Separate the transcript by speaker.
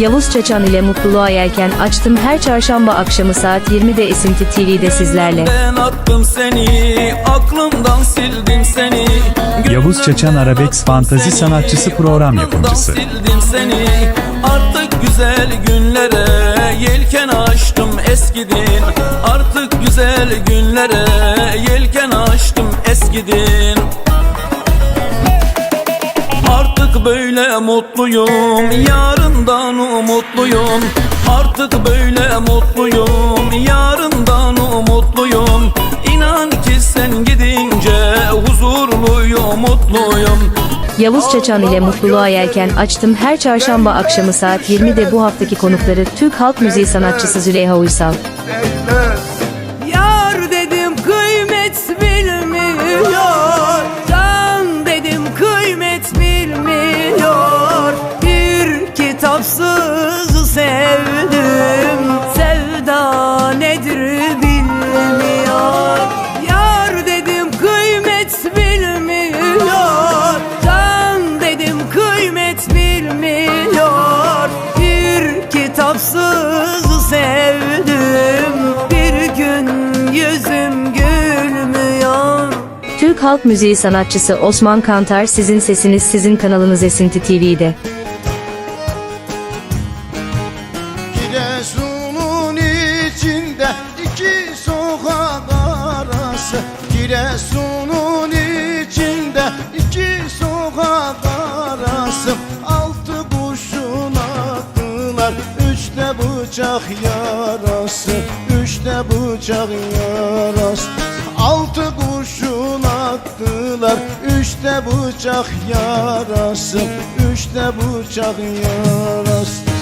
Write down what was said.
Speaker 1: Yavuz Çaçan ile mutluluğa yelken açtım her çarşamba akşamı saat 20'de Esinti TV'de sizlerle.
Speaker 2: Ben attım seni, aklımdan sildim seni.
Speaker 3: Yavuz Çeçen Arabex fantazi sanatçısı program yapımcısı.
Speaker 2: sildim seni. Artık güzel günlere yelken açtım eskidin. Artık güzel günlere yelken açtım eskidin. Artık böyle mutluyum Yarından umutluyum Artık böyle mutluyum. Yarından umutluyum İnan ki sen gidince Huzurluyum, mutluyum
Speaker 1: Yavuz Çaçan ile mutluluğa yelken açtım her çarşamba akşamı saat 20'de bu haftaki konukları Türk halk müziği sanatçısı Züleyha Uysal.
Speaker 4: Kitapsız sevdim. Bir gün yüzüm gülmüyor.
Speaker 1: Türk halk müziği sanatçısı Osman Kantar sizin sesiniz sizin kanalınız Esinti TV'de.
Speaker 5: Giresun'un içinde iki sokak arası. Giresun'un içinde iki sokak arası. Altı kurşun attılar bıçak yarası Üçte bıçak yarası. Altı kurşun attılar Üçte bıçak yarası Üçte bıçak yarası